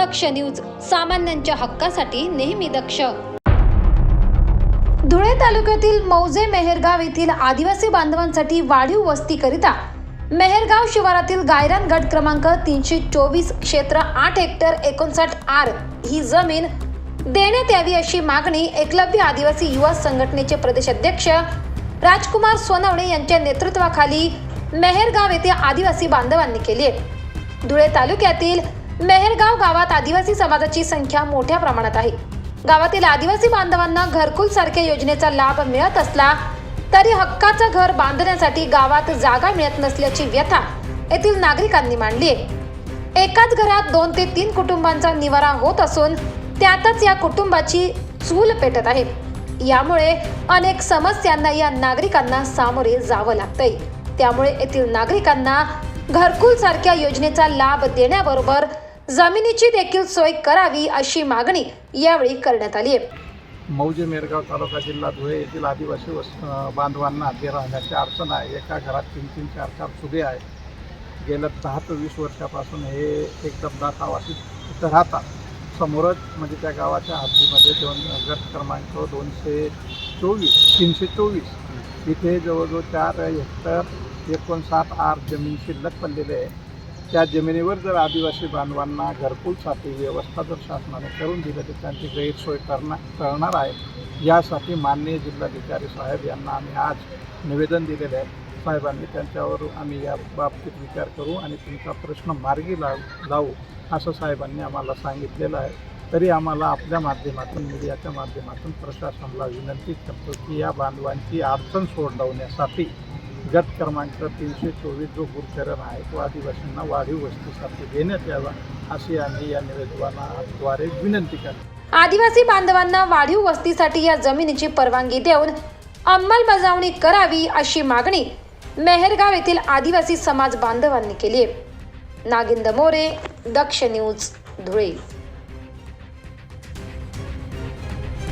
दक्ष news सामान्यांच्या हक्कासाठी नेहमी दक्ष. धुळे तालुक्यातील मौजे मेहेरगाव येथील आदिवासी बांधवांसाठी वाढीव वस्तीकरिता मेहेरगाव शिवारातील गायरान गट क्रमांक तीनशे चोवीस क्षेत्र आठ हेक्टर एकोणसाठ आर ही जमीन देण्यात यावी अशी मागणी एकलव्य आदिवासी युवा संघटनेचे प्रदेशाध्यक्ष राजकुमार सोनवणे यांच्या नेतृत्वाखाली मेहेरगाव येथे आदिवासी बांधवांनी केली आहे. धुळे तालुक्यातील मेहेरगाव गावात आदिवासी समाजाची संख्या मोठ्या प्रमाणात आहे. गावातील आदिवासी बांधवांना घरकुल सारख्या योजनेचा लाभ मिळत असला तरी हक्काचं घर बांधण्यासाठी गावात जागा मिळत नसल्याची व्यथा येथील नागरिकांनी मांडली आहे. एकाच घरात दोन ते तीन कुटुंबांचा निवारा होत असून त्यातच या कुटुंबाची चूल पेटत आहे. यामुळे अनेक समस्यांना या नागरिकांना सामोरे जावं लागतंय. त्यामुळे येथील नागरिकांना घरकुल सारख्या योजनेचा लाभ देण्याबरोबर जमिनीची देखील सोय करावी अशी मागणी यावेळी करण्यात आली आहे. मौजे मेरगाव तालुका जिल्हा धुळे येथील आदिवासी वस बांधवांना जे राहण्याची अडचण आहे. एका घरात तीन तीन चार चार चुगे आहेत. गेल्या दहा ते वीस वर्षापासून हे एकदम दातावासी इथं राहतात. समोरच म्हणजे त्या गावाच्या हद्दीमध्ये दोन गट क्रमांक दोनशे चोवीस तीनशे चोवीस. इथे जवळजवळ चार हेक्टर एकोणसाठ आठ जमीन शिल्लक पडलेली आहे. त्या जमिनीवर जर आदिवासी बांधवांना घरकुलसाठी व्यवस्था जर शासनाने करून दिली तर त्यांची गैरसोय करणार करणार आहे यासाठी माननीय जिल्हाधिकारी साहेब यांना आम्ही आज निवेदन दिलेले आहे. साहेबांनी त्यांच्यावर आम्ही या बाबतीत विचार करू आणि तुमचा प्रश्न मार्गी लाव लावू असं साहेबांनी आम्हाला सांगितलेलं आहे. तरी आम्हाला आपल्या माध्यमातून मीडियाच्या माध्यमातून प्रशासनाला विनंती करतो की या बांधवांची अडचण सोडवण्यासाठी गट क्रमांक तीनशे चोवीस जो गुरुचरण आहे तो आदिवासींना वाढीव वस्तूसाठी देण्यात यावा अशी आम्ही या निवेदनाद्वारे विनंती करतो. आदिवासी बांधवांना वाढीव वस्तीसाठी या जमिनीची परवानगी देऊन अंमलबजावणी करावी अशी मागणी मेहरगाव येथील आदिवासी समाज बांधवांनी केली आहे. नागिंद मोरे दक्ष न्यूज धुळे.